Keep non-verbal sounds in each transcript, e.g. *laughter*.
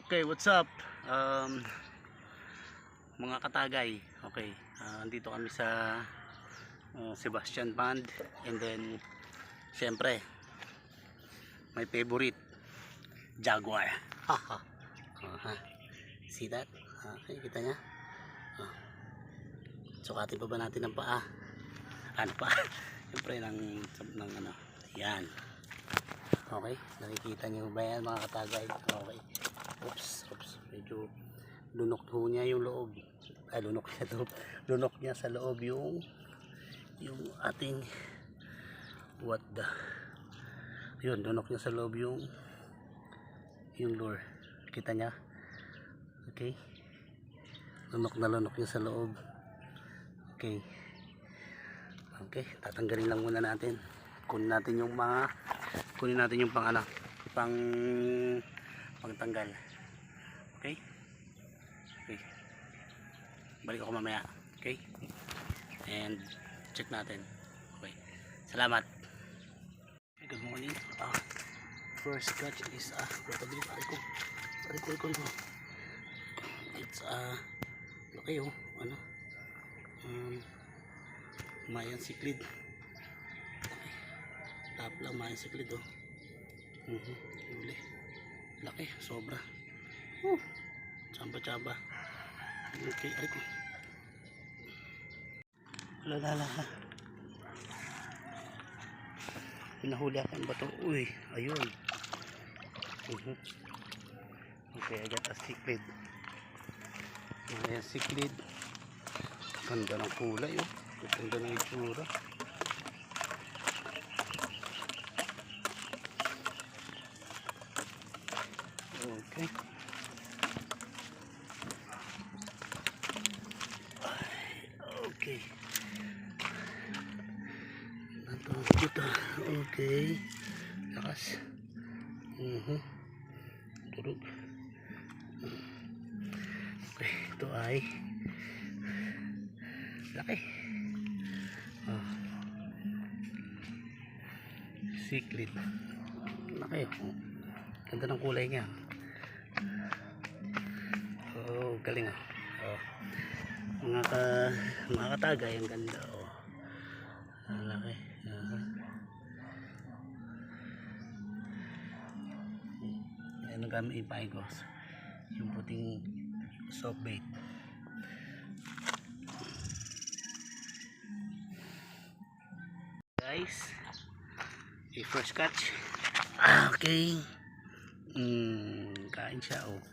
Okay, what's up? Um, mga katagay. Okay, ah, andito kami sa ah, Sebastian Band and then syempre my favorite Jaguar. Haha. *laughs* Aha. See that? Okay, kita niya? Ah. Sukatin pa ba natin ang paa? Ano pa? *laughs* Siyempre ng, ng ano. Yan. Okay, nakikita niyo ba yan mga katagay? Okay. Oops, oops. Medyo lunok ho niya yung loob. Ay, lunok niya to. *laughs* Lunok niya sa loob yung yung ating what the yun, lunok niya sa loob yung yung lure. Kita niya? Okay. Lunok na lunok niya sa loob. Okay. Okay, tatanggalin lang muna natin. Kunin natin yung mga kunin natin yung pang ano, pang pangtanggal. Okay? Okay. Balik ako mamaya. Okay? And check natin. Okay. Salamat. Good morning. Ah, first catch is ah, probably pare ko. Pare ko, ko, ko. It's ah, okay oh, ano? Um, Mayan Siklid. Tap lang Mayan Siklid oh. Mhm. Huli. Laki, sobra. Uh, tsamba-tsamba. Okay, aray ko. Lalala ha. Pinahuli ako ang bato. Uy, ayun. Mhm. Okay, I got a cichlid. Ayan, cichlid. Ganda ng kulay, oh. Ganda ng itsura. Okay. Okay. Ito, kita. Okay. Lakas. Mhm. Turog. Okay, ito ay laki. Oh. Cichlid. Laki. Oh. Ganda ng kulay niya. Oh, galing ah. Oh. Mga ka mga katagay ang ganda Yan ang gamit ipaigos. Yung puting soft bait. Guys, okay, first catch. Okay. Mm, kain siya oh.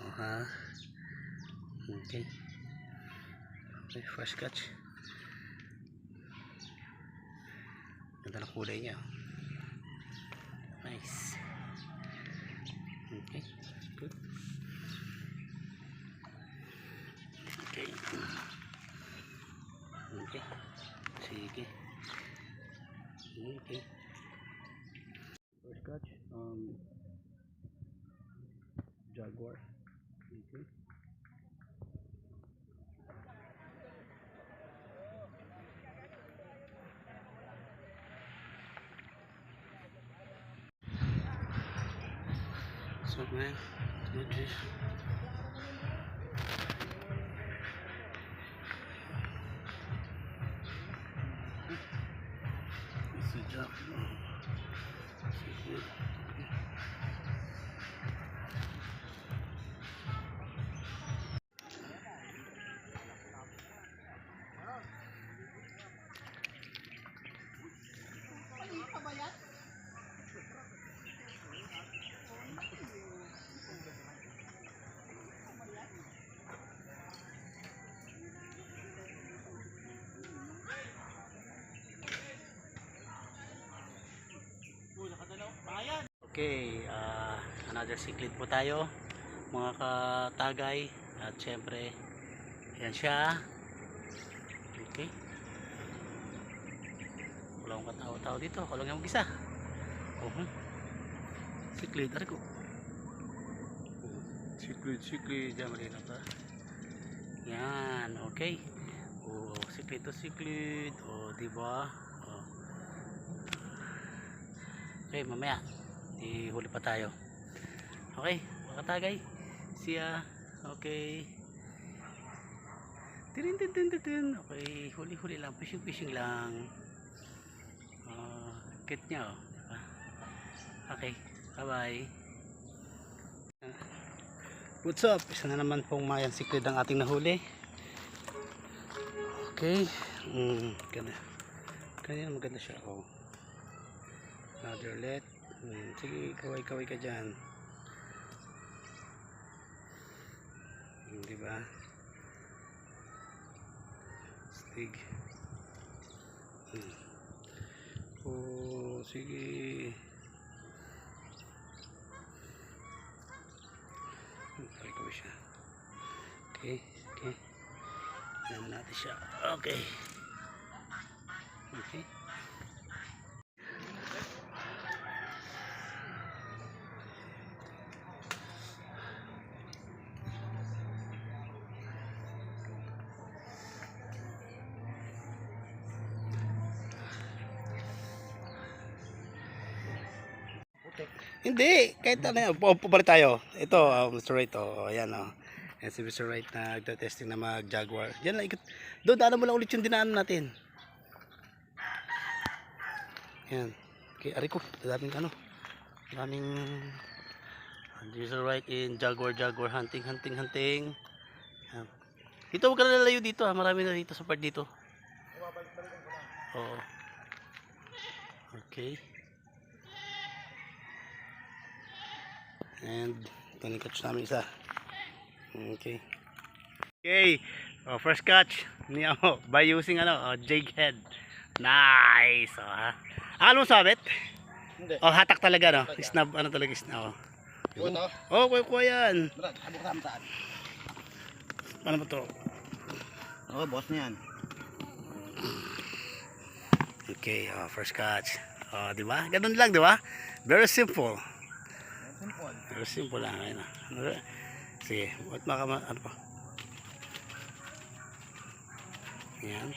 Oh, ha. Okay. Okay, first catch. Ganda ng kulay niya. Nice. Okay, good. Okay. Okay. Sige. Okay. First catch. Um, Jaguar. Okay. man. Legit. It's a job. Good. Okay, ah, another cichlid po tayo mga katagay. At syempre yan siya. Okay. Wala akong katao-tao dito. Ako lang yung mag-isa. Uh -huh. cichlid, ari ko cichlid, cichlid yan malinaw pa. Yan, okay. Oh, cichlid to cichlid oh, diba oh. okay, mamaya ihuli pa tayo okay Katagay. Siya. Okay. Tirin tin tin tin. Okay, huli-huli lang, fishing-fishing lang. Uh, kit niya oh, di? Okay, bye-bye. What's up? Isa na naman pong mayan siklid ang ating nahuli. Okay. Mm, ganda. Kanya maganda siya. Oh. Another let. Mm, sige, kaway-kaway ka dyan. Mm, di ba? Stig. Mm. Oh, sige. Kaway-kaway siya. Okay, okay. Ayan natin siya. Okay. Okay. Hindi, kahit ano yan. Upo pa rin tayo. Ito, uh, Mr. Wright, oh, ayan, oh. Yan si Mr. Wright na nagta-testing na mag-Jaguar. Diyan lang, ikot. Doon, daanan mo lang ulit yung dinaanan natin. Yan. Okay, ari ko. Daming ano. Daming Mr. Wright in Jaguar, Jaguar hunting, hunting, hunting. Yan. Dito, huwag ka na dito ha. Marami na dito sa part dito. Oo. Okay. And yung catch namin isa. Okay. Okay. Oh, first catch niya oh, by using ano, oh, jig head. Nice. Oh, ha. Alam mo sabit? Hindi. Oh, hatak talaga no. Snap ano talaga snap. Oh. Oh, kuya kuya yan. Brad, habok na saan? Ano ba to? Oo, boss na yan. Okay, oh, first catch. Oh, di ba? Ganun lang, di ba? Very simple. Simple. Simple lang. Ayun, ah. Ano ba? Sige, what makama, ano pa? Yan.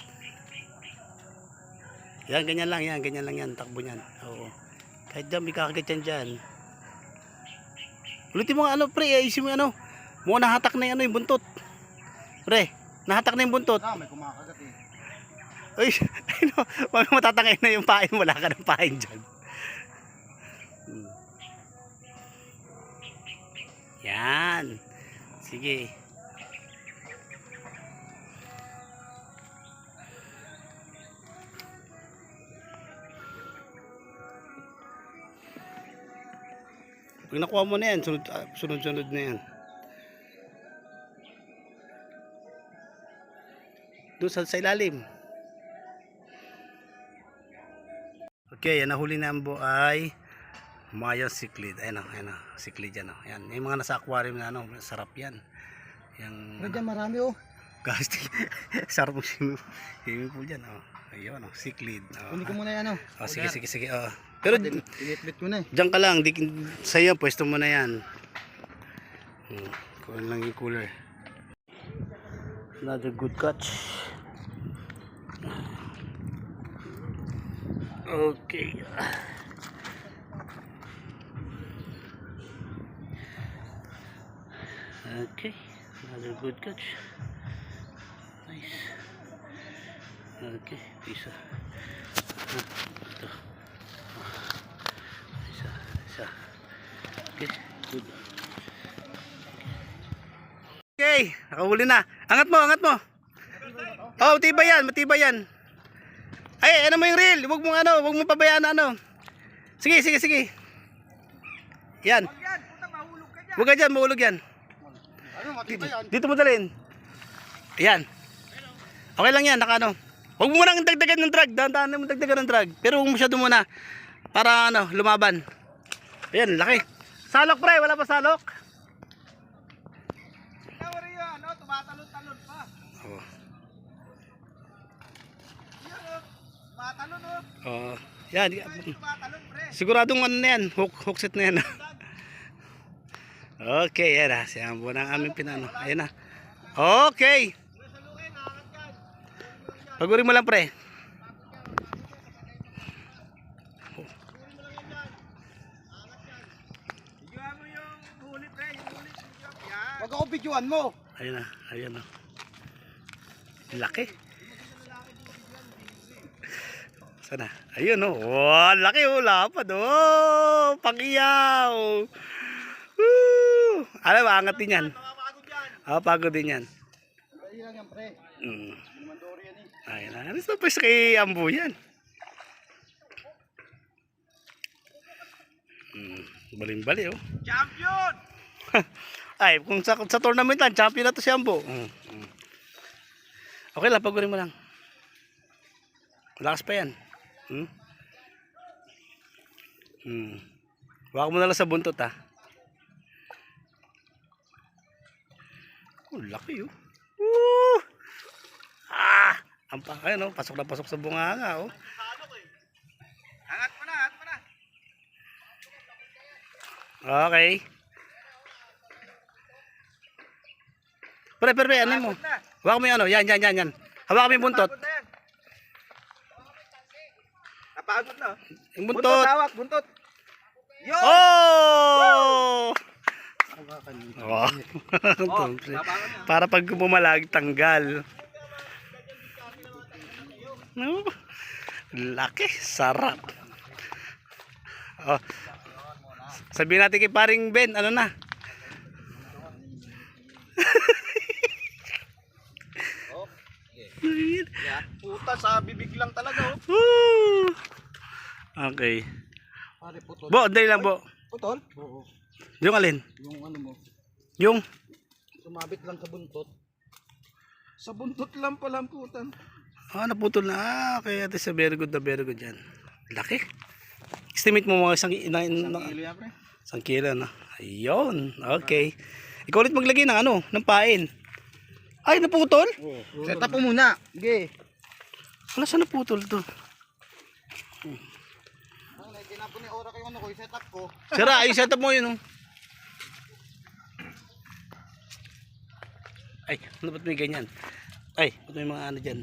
Yan, ganyan lang yan. Ganyan lang yan. Takbo niyan. Oo. Kahit dyan, may kakagat yan dyan. Ulitin mo nga ano, pre. Ayusin mo ano. Mukha nahatak na yung ano, yung buntot. Pre, nahatak na yung buntot. Ah, may kumakagat eh. Uy, *laughs* ano, *laughs* matatangay na yung pain. Wala ka ng pain dyan. Yan. Sige. Pag nakuha mo na yan, ah, sunod-sunod na yan. Doon sa, sa ilalim. Okay, yan nahuli na ang buo ay Mayan Cichlid. Ayan o, ayan o, Cichlid yan o. Ayan, yung mga nasa aquarium na ano, sarap yan. Yung dyan marami oh. *laughs* gastic. sarap mo swimming swimming pool yan o. Ayun o, Cichlid. O, Kunin ko muna yan oh. oh, sige, sige, sige. Oh. Pero Initbit ko na eh. Diyan ka lang, di, sa'yo, pwesto mo na yan. Hmm, kuha lang yung cooler. Another good catch. Okay. Okay, another good catch. Nice. Okay, isa. Ah, Ito. Isa, isa. Okay, good. Okay, nakahuli na. Angat mo, angat mo. Oh, matibay yan, matibay yan. Ay, ano mo yung reel? Huwag mo ano, huwag mo pabayaan ano. Sige, sige, sige. Yan. Huwag ka dyan, mahulog yan. Ano, matibay yan. Dito mo dalhin. Yan. Okay lang yan, naka ano. Huwag mo nang dagdagan ng drag. Dahan-dahan mo dagdagan ng drag. Pero huwag mo siya muna. Para ano, lumaban. Ayan, laki. Salok pre, wala pa salok? Ano, tumatalon-talon pa. Oo. Oh. Tumatalon oh. Oh. Yan. Tumatalon, pre. Siguradong ano na yan. Hook, hook set na yan. *laughs* okay, yan ah. Siyan po na aming pinano. Ayan na. Okay. Pagurin mo lang pre. Pag ako videoan mo. Ayun na, ayun na. Laki. Sana? Ayun oh. Wow, laki oh, lapad oh. Pangiyaw. Alam angat din yan. Ah, pagod din yan. Ay lang yan pre. Mm. Ayun na. Ano sa pwes kay Ambo yan? Mm. Baling-bali oh. Champion! *laughs* Ay, kung sa, sa tournament lang, champion na to si Ambo. Mm. Mm. Okay lang, pagurin mo lang. Malakas pa yan. Hmm? Hmm. Waka mo na lang sa buntot ha. Oh, laki oh. Woo! Ah! Ang pa, ayun oh, pasok na pasok sa bunganga oh. Angat mo na, angat mo na. Okay. Pre, pre, pre, ano mo? Hawakan mo yung ano, yan, yan, yan, yan. Hawakan mo yung buntot. Napagod na na. Yung Buntot, buntot. hawak, buntot. Yun! Oh! Hawakan mo. Wow. Oh. Para pag bumalag, tanggal. No? Laki, sarap. Oh. Sabihin natin kay paring Ben, ano na? Yeah. Puta, sa bibig lang talaga oh. Woo! Okay. Pare, putol. Bo, dali lang bo. Putol? Oo. Yung alin? Yung ano mo, Yung sumabit lang sa buntot. Sa buntot lang pala ang putan. Ah, naputol na. Ah, okay. Ate sa very good na very good yan. Laki. Estimate mo mga isang, na, na, Kilo yan, pre. isang kilo na. Ayun. Okay. Ikaw ulit maglagay ng ano, ng pain. Ay, naputol? Set up mo muna. Sige. Wala saan naputol to? Ano, tinapon ni Ora kayo ano ko, set up ko. Sira, ay, set up mo yun. Oh. Ay, ano ba't may ganyan? Ay, ba't may mga ano dyan?